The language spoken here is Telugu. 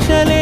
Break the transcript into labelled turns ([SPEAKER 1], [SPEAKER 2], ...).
[SPEAKER 1] আসলে